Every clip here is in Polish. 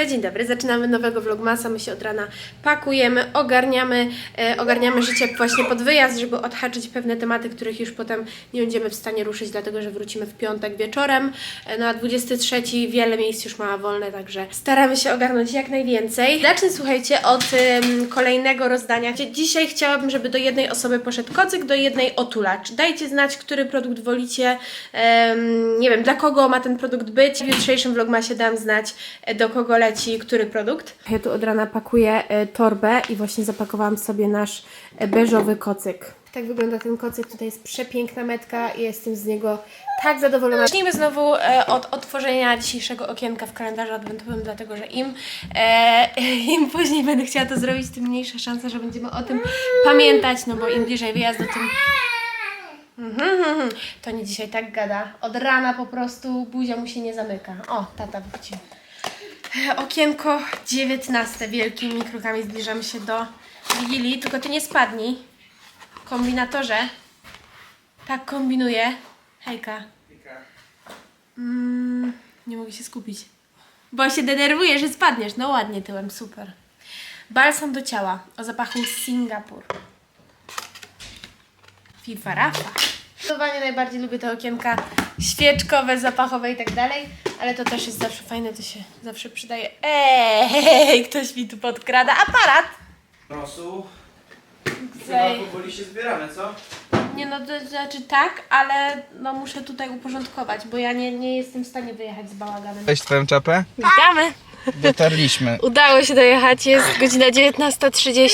No dzień dobry, zaczynamy nowego vlogmasa, my się od rana pakujemy, ogarniamy, e, ogarniamy życie właśnie pod wyjazd, żeby odhaczyć pewne tematy, których już potem nie będziemy w stanie ruszyć, dlatego że wrócimy w piątek wieczorem. E, no a 23 wiele miejsc już ma wolne, także staramy się ogarnąć jak najwięcej. Zacznę słuchajcie od kolejnego rozdania. Gdzie Dzisiaj chciałabym, żeby do jednej osoby poszedł kocyk, do jednej otulacz. Dajcie znać, który produkt wolicie, nie wiem, dla kogo ma ten produkt być. W jutrzejszym vlogmasie dam znać, e, do kogo leci który produkt. Ja tu od rana pakuję e, torbę i właśnie zapakowałam sobie nasz e, beżowy kocyk. Tak wygląda ten kocyk, tutaj jest przepiękna metka i jestem z niego tak zadowolona. Zacznijmy znowu e, od otworzenia dzisiejszego okienka w kalendarzu adwentowym, dlatego że im, e, im później będę chciała to zrobić, tym mniejsza szansa, że będziemy o tym pamiętać, no bo im bliżej wyjazdu, tym Mhm, mhm, mhm. To nie dzisiaj tak gada. Od rana po prostu buzia mu się nie zamyka. O, tata wrócił. Okienko 19. Wielkimi krokami zbliżamy się do Wigilii. Tylko ty nie spadnij. Kombinatorze. Tak kombinuję. Hejka. Mm, nie mogę się skupić. Bo się denerwuję, że spadniesz. No ładnie tyłem, super. Balsam do ciała o zapachu Singapur. FIFA Rafa. Zdecydowanie najbardziej lubię te okienka świeczkowe, zapachowe i tak dalej, ale to też jest zawsze fajne, to się zawsze przydaje. Ej, ktoś mi tu podkrada aparat. Nosu. Ej. Chyba powoli się zbieramy, co? Nie no, to znaczy tak, ale no muszę tutaj uporządkować, bo ja nie, nie jestem w stanie wyjechać z bałaganem. Weź twoją czapę. Witamy! Dotarliśmy. Udało się dojechać, jest godzina 19.30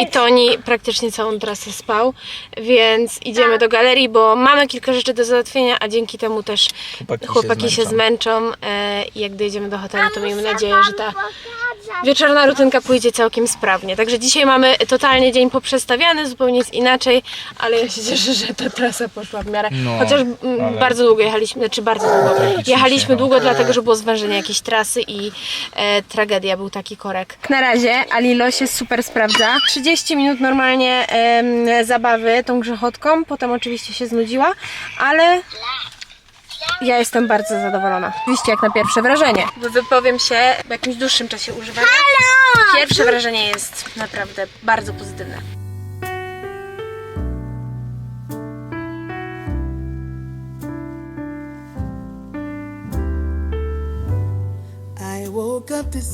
i Toni praktycznie całą trasę spał, więc idziemy do galerii, bo mamy kilka rzeczy do załatwienia, a dzięki temu też Chłopaki się chłopaki się zmęczą. zmęczą e, i jak dojedziemy do hotelu, to miejmy nadzieję, że ta wieczorna rutynka pójdzie całkiem sprawnie. Także dzisiaj mamy totalnie dzień poprzestawiany, zupełnie jest inaczej, ale ja się cieszę, że ta trasa poszła w miarę. No, Chociaż mm, ale- bardzo długo jechaliśmy, znaczy bardzo długo. tragicznie Jechaliśmy długo, dlatego że było zwężenie jakiejś trasy i e, tragedia, był taki korek. Na razie Alilo się super sprawdza. 30 minut normalnie em, zabawy tą grzechotką, potem oczywiście się znudziła, ale ja jestem bardzo zadowolona. Oczywiście jak na pierwsze wrażenie. Wypowiem się w jakimś dłuższym czasie używania. Pierwsze wrażenie jest naprawdę bardzo pozytywne.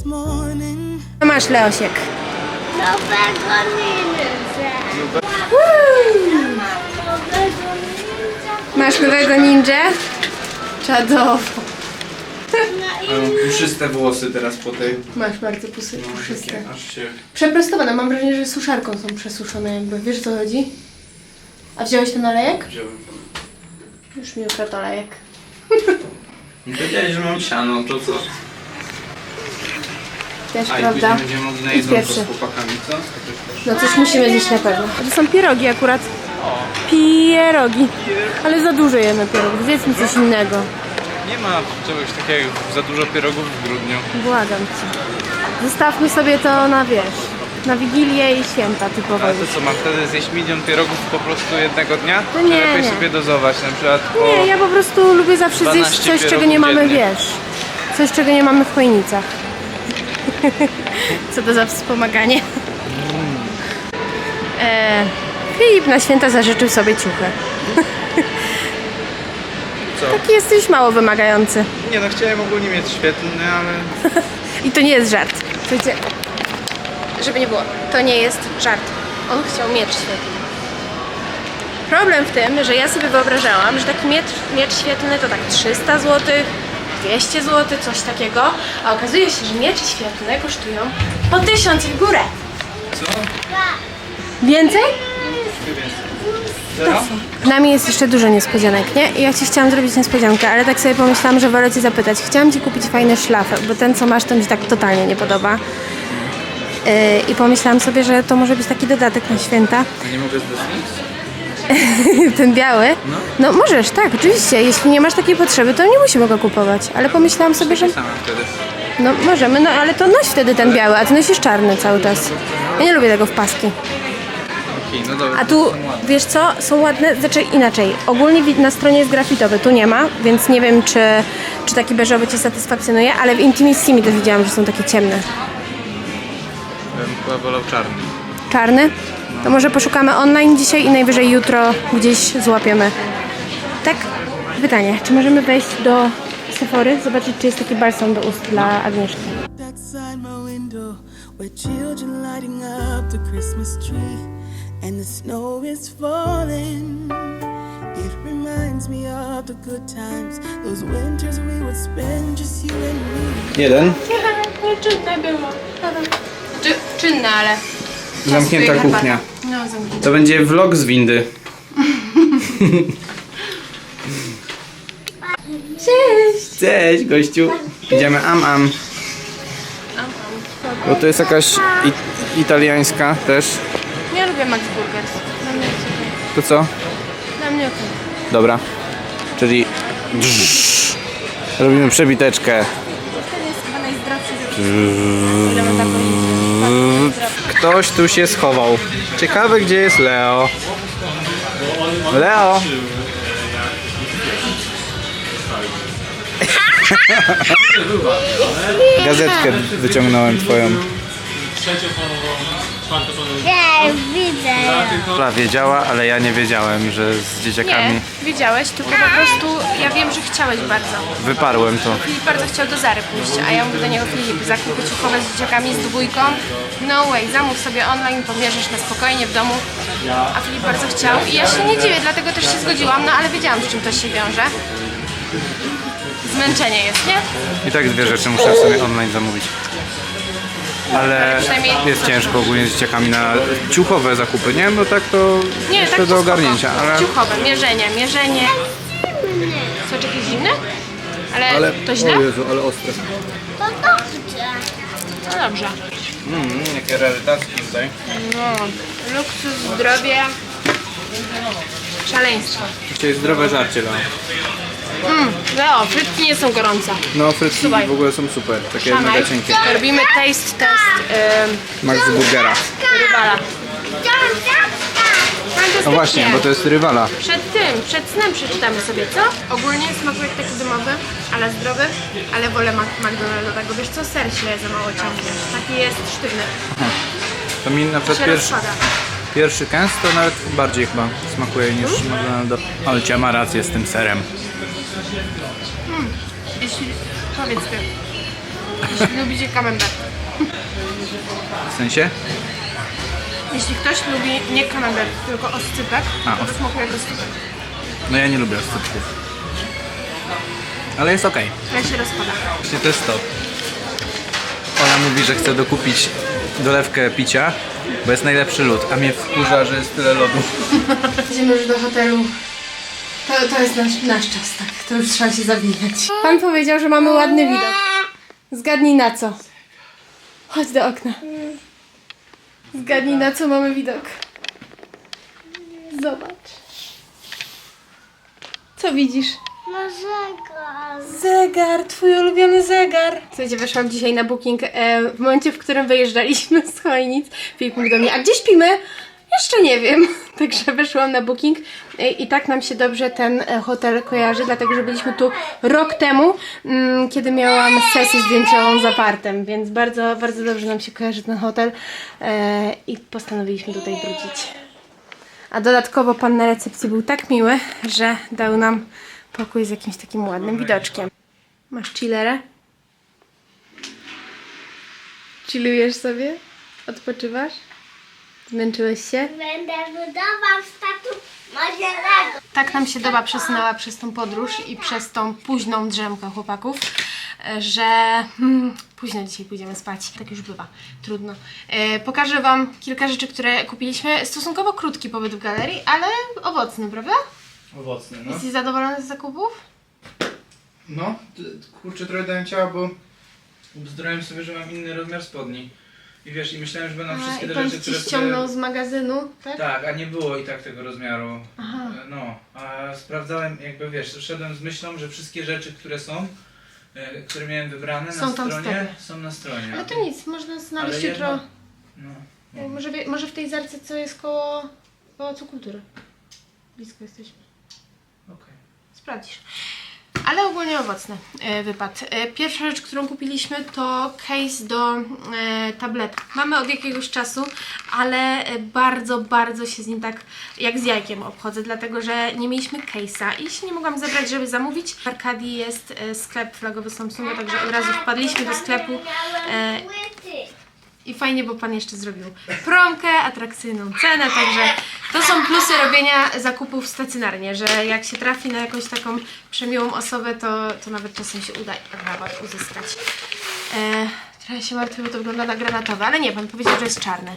Morning. Masz Leosiek. Nowego ninja. Nowego ninja. Masz nowego ninja? Czadowo. Mam puszyste włosy teraz po tej. Masz bardzo pusy, No, puszyste. takie aż się... Przeprostowane, mam wrażenie, że suszarką są przesuszone jakby. Wiesz o co chodzi? A wziąłeś ten olejek? wziąłem. Już mi ukradł olejek. Nie Powiedziałeś, że mam siano, to co? Też A i prawda? później będziemy mogli na Idź jedzonko pierwszy. z chłopakami, co? No coś musimy zjeść na pewno. To są pierogi akurat. Pierogi. Ale za dużo jemy pierogów. Zjedzmy coś innego. Nie ma czegoś takiego, za dużo pierogów w grudniu. Błagam cię. Zostawmy sobie to na wiesz, na Wigilię i święta typowo. Ale to co, mam wtedy zjeść milion pierogów po prostu jednego dnia? No Czy nie, lepiej nie. sobie dozować na przykład po... Nie, ja po prostu lubię zawsze zjeść 12 coś, czego pierogów nie mamy, dziennie. wiesz. Coś, czego nie mamy w chojnicach. Co to za wspomaganie? E, Filip na święta zażyczył sobie ciuchy. Co? Taki jesteś mało wymagający. Nie no, chciałem ogólnie mieć świetlny, ale... I to nie jest żart. Słuchajcie, żeby nie było, to nie jest żart. On chciał miecz świetlny. Problem w tym, że ja sobie wyobrażałam, że taki miecz, miecz świetlny to tak 300 zł, 200 zł, coś takiego, a okazuje się, że miecze świetlne kosztują po 1000 w górę. Co? Więcej? Nami jest jeszcze dużo niespodzianek, nie? I ja Ci chciałam zrobić niespodziankę, ale tak sobie pomyślałam, że wolę Cię zapytać. Chciałam Ci kupić fajne szlafy, bo ten co masz, to mi się tak totalnie nie podoba. Yy, I pomyślałam sobie, że to może być taki dodatek na święta. A nie mogę zdechnąć? ten biały. No możesz, tak, oczywiście. Jeśli nie masz takiej potrzeby, to nie musimy go kupować. Ale pomyślałam sobie, że wtedy. no możemy, no ale to noś wtedy ten biały, a Ty nosisz czarny cały czas. Ja nie lubię tego w paski. No dobra. A tu, wiesz co, są ładne, znaczy inaczej. Ogólnie wi- na stronie jest grafitowy, tu nie ma, więc nie wiem, czy, czy taki beżowy Cię satysfakcjonuje, ale w Intimissimi też widziałam, że są takie ciemne. Ja bym chyba wolał czarny. Czarny? To może poszukamy online dzisiaj i najwyżej jutro gdzieś złapiemy. Tak? Pytanie, czy możemy wejść do Sephory, zobaczyć, czy jest taki balsam do ust dla Agnieszki? outside my window where children lighting up the Christmas tree and the snow is falling. It reminds me of the good times, those winters we would spend just you and me. Jeden. Czynne było. Czy, czynne, ale... Zamknięta kuchnia. No, zamknięta. To będzie vlog z windy. Cześć! Cześć, gościu. Idziemy am am. Bo to jest jakaś i- italiańska też. Ja lubię Max Burgers. Dla mnie jest okej. To co? Dla mnie okej. Dobra. Czyli robimy przebiteczkę. Ten jest chyba najzdrowszy ze wszystkich. Ktoś tu się schował. Ciekawe gdzie jest Leo. Leo. Gazetkę wyciągnąłem twoją. Nie, widzę. Ola wiedziała, ale ja nie wiedziałem, że z dzieciakami Nie, wiedziałeś, tylko po prostu ja wiem, że chciałeś bardzo. wyparłem to. Filip bardzo chciał do Zary pójść, a ja mówię do niego Filip, zakupy ciuchowe z dzieciakami z dwójką, no way, zamów sobie online, pobierzesz na spokojnie w domu. A Filip bardzo chciał i ja się nie dziwię, dlatego też się zgodziłam, no ale wiedziałam z czym to się wiąże. Zmęczenie jest, nie? I tak dwie rzeczy muszę sobie online zamówić. Ale przynajmniej- jest ciężko ogólnie z dzieciakami na ciuchowe zakupy, nie? No tak to Nie, jeszcze tak do ogarnięcia, ale... Ciuchowe, mierzenie, mierzenie. Co, jakieś zimne? Ale, to źle? Jezu, ale ostre. To dobrze. No dobrze. Mm, jakie rarytacki tutaj. No, luksus, zdrowie, szaleństwo. Dzisiaj zdrowe żarcie, Leo. Mm, Leo, frytki nie są gorące. No frytki Słuchaj. w ogóle są super, takie Szamaj. mega cienkie. Robimy taste test Max Burgera. ym, rywala. No właśnie, bo to jest rywala. Przed tym, przed snem przeczytamy sobie, co? Ogólnie smakuje jak taki domowy, ale zdrowy, ale wolę Mac- McDonald'owego. Wiesz co, ser się za mało ciągnie. Taki jest sztywny. To mi na przykład Się pierwszy, rozpada. pierwszy kęs to nawet bardziej chyba smakuje niż McDonald's. Ale ma rację z tym serem. Jeśli, powiedz ty, jeśli lubicie camembert. W sensie? Jeśli ktoś lubi nie camembert, tylko oscypek, A, to os- smakuje jak oscypek. No ja nie lubię oscypków. Ale jest okej. Ale się rozpada. Właśnie to jest to. Ona mówi, że chce dokupić dolewkę picia, bo jest najlepszy lód, a mnie wkurza, że jest tyle lodu. Idziemy już do hotelu. To, to jest nasz, nasz czas, tak. To już trzeba się zawijać. Pan powiedział, że mamy ładny widok. Zgadnij na co. Chodź do okna. Zgadnij na co mamy widok. Zobacz. Co widzisz? Może Zegar, twój ulubiony zegar. Słuchajcie, weszłam dzisiaj na booking e, w momencie, w którym wyjeżdżaliśmy z Chojnic. Filip mówi do mnie, a gdzie śpimy? Jeszcze nie wiem. Także weszłam na booking e, i tak nam się dobrze ten e, hotel kojarzy, dlatego że byliśmy tu rok temu, mm, kiedy miałam sesję zdjęciową z apartem, więc bardzo, bardzo dobrze nam się kojarzy ten hotel e, i postanowiliśmy tutaj wrócić. A dodatkowo pan na recepcji był tak miły, że dał nam pokój z jakimś takim ładnym widoczkiem. Masz chillerę? Chillujesz sobie? Odpoczywasz? Zmęczyłeś się? będę budował statu modelego. Tak nam się doba przesunęła przez tą podróż i przez tą późną drzemkę chłopaków, że hmm, późno dzisiaj pójdziemy spać. Tak już bywa. Trudno. E, pokażę Wam kilka rzeczy, które kupiliśmy. Stosunkowo krótki pobyt w galerii, ale owocny, prawda? Owocny, no. Jesteś zadowolony z zakupów? No, kurczę, trochę dałem ciała, bo ubzdroiłem sobie, że mam inny rozmiar spodni. I wiesz, i myślałem, że będą A, wszystkie I te pan rzeczy, ci które ściągnął sobie... z magazynu, tak? Tak, a nie było i tak tego rozmiaru. Aha. E, No, a sprawdzałem, jakby wiesz, szedłem z myślą, że wszystkie rzeczy, które są, e, które miałem wybrane Są na tam w stronie, sklepie. są na stronie. Ale to nic, można znaleźć Ale jutro. jedno- No, Może, wie- może w tej zarce, co jest koło Pałacu Kultury. Blisko jesteśmy. Okej. Sprawdzisz. Ale ogólnie owocny e, wypad. E, Pierwsza rzecz, którą kupiliśmy to case do e, tabletu. Mamy od jakiegoś czasu, ale bardzo, bardzo się z nim tak jak z jajkiem obchodzę, dlatego że nie mieliśmy case'a i się nie mogłam zebrać, żeby zamówić. W Arkadii jest sklep flagowy Samsunga, także od razu wpadliśmy do sklepu. I fajnie, bo pan jeszcze zrobił promkę, atrakcyjną cenę, także to są plusy robienia zakupów stacjonarnie, że jak się trafi na jakąś taką przemiłą osobę, to, to nawet czasem się uda rabat uzyskać. E, trochę się martwię, bo to wygląda na granatowe, ale nie, pan powiedział, że jest czarny.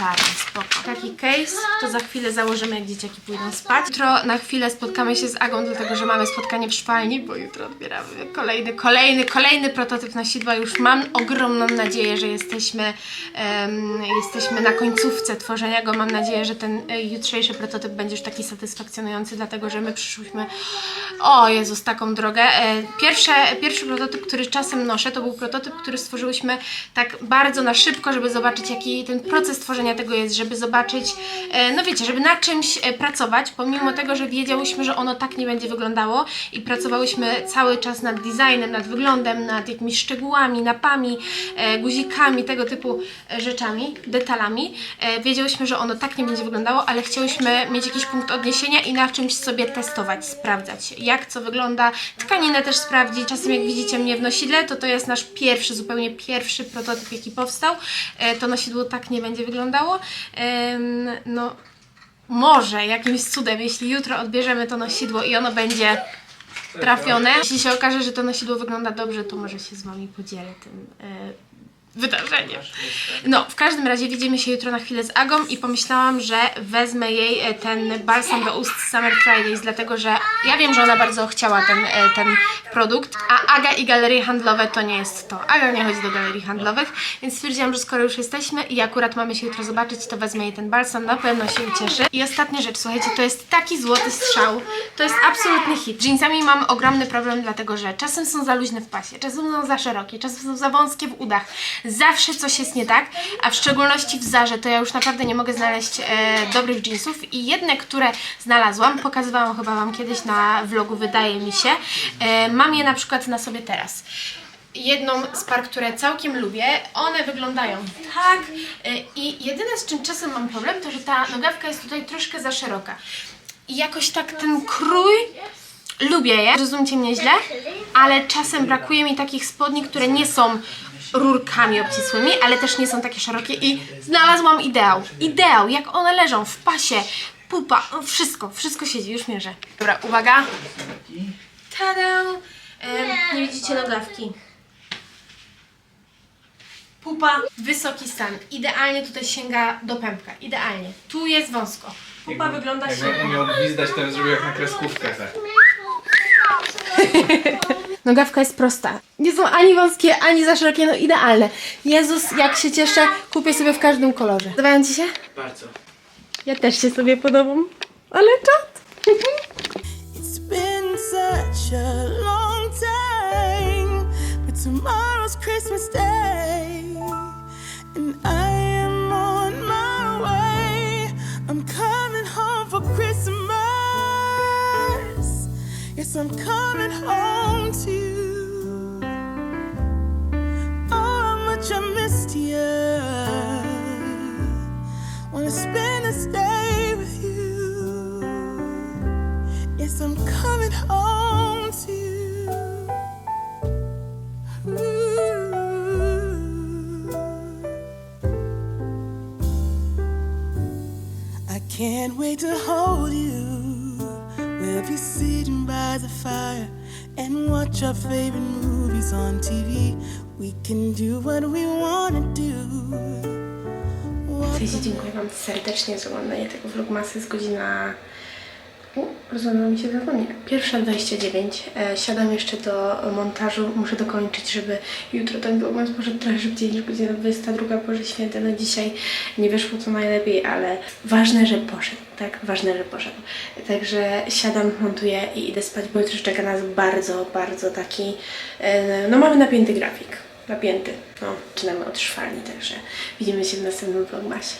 Czarny, spoko. Taki case, to za chwilę założymy, jak dzieciaki pójdą spać. Jutro na chwilę spotkamy się z Agą, dlatego że mamy spotkanie w szwalni, bo jutro odbieramy kolejny, kolejny, kolejny prototyp nosidła. Już mam ogromną nadzieję, że jesteśmy, em, jesteśmy na końcówce tworzenia go. Mam nadzieję, że ten e, jutrzejszy prototyp będzie już taki satysfakcjonujący, dlatego że my przyszłyśmy, o Jezus, taką drogę. E, Pierwsze, pierwszy prototyp, który czasem noszę, to był prototyp, który stworzyłyśmy tak bardzo na szybko, żeby zobaczyć, jaki ten proces tworzenia tego jest, żeby zobaczyć, e, no wiecie, żeby nad czymś e, pracować, pomimo tego, że wiedziałyśmy, że ono tak nie będzie wyglądało i pracowałyśmy cały czas nad designem, nad wyglądem, nad jakimiś szczegółami, napami, e, guzikami, tego typu rzeczami, detalami. Wiedziałyśmy, że ono tak nie będzie wyglądało, ale chciałyśmy mieć jakiś punkt odniesienia i na czymś sobie testować, sprawdzać, jak co wygląda, tkaninę też sprawdzić. Czasem jak widzicie mnie w nosidle, to to jest nasz pierwszy, zupełnie pierwszy prototyp, jaki powstał. To nosidło tak nie będzie wyglądało. No, może jakimś cudem, jeśli jutro odbierzemy to nosidło i ono będzie trafione. Jeśli się okaże, że to nosidło wygląda dobrze, to może się z Wami podzielę tym e, wydarzeniem. No, w każdym razie widzimy się jutro na chwilę z Agą i pomyślałam, że wezmę jej e, ten balsam do ust Summer Fridays, dlatego że ja wiem, że ona bardzo chciała ten, e, ten produkt, a Aga i galerie handlowe to nie jest to. Aga nie chodzi do galerii handlowych, więc stwierdziłam, że skoro już jesteśmy i akurat mamy się jutro zobaczyć, to wezmę jej ten balsam, na pewno się ucieszy. I ostatnia rzecz, słuchajcie, to jest taki złoty strzał, to jest absolutny hit. Z jeansami mam ogromny problem, dlatego że czasem są za luźne w pasie, czasem są za szerokie, czasem są za wąskie w udach. Zawsze coś jest nie tak, a w szczególności w Zarze to ja już naprawdę nie mogę znaleźć e, dobrych jeansów i jedne, które znalazłam, pokazywałam chyba Wam kiedyś na vlogu, wydaje mi się, e, mam je na przykład na sobie teraz jedną z par, które całkiem lubię. One wyglądają tak e, i jedyne z czym czasem mam problem, to że ta nogawka jest tutaj troszkę za szeroka. I jakoś tak ten krój lubię je, rozumcie mnie źle, ale czasem brakuje mi takich spodni, które nie są rurkami obcisłymi, ale też nie są takie szerokie i znalazłam ideał. Ideał, jak one leżą w pasie, pupa, wszystko, wszystko siedzi, już mierzę. Dobra, uwaga. Tada! E, nie widzicie nogawki. Pupa, wysoki stan. Idealnie tutaj sięga do pępka. Idealnie. Tu jest wąsko. Pupa wygląda Jakby średnio. umiał gwizdać, to bym zrobił jak na kreskówkę. Tak. Nogawka jest prosta. Nie są ani wąskie, ani za szerokie, no idealne. Jezus, jak się cieszę, kupię sobie w każdym kolorze. Podobają Ci się? Bardzo. Ja też się sobie podobam. Ale czad. It's been such a long time, but tomorrow's Christmas Day, and I am on my way. I'm coming home for Christmas. Yes, I'm coming home can't wait to hold you. We'll be sitting by the fire and watch our favorite movies on TV. We can do what we wanna do. Cześć, dziękuję Wam serdecznie za oglądanie tego vlogmasy. Jest godzina... Rozłączyła mi się dzwonię. Pierwsza 29. E, siadam jeszcze do montażu. Muszę dokończyć, żeby jutro ten vlogmas poszedł trochę szybciej niż godzina 22 Boże Święte. No dzisiaj nie wyszło co najlepiej, ale ważne, że poszedł. Tak, ważne, że poszedł. Także siadam, montuję i idę spać, bo jutro czeka nas bardzo, bardzo taki... E, no mamy napięty grafik. Napięty. No, zaczynamy od szwalni, także widzimy się w następnym vlogmasie.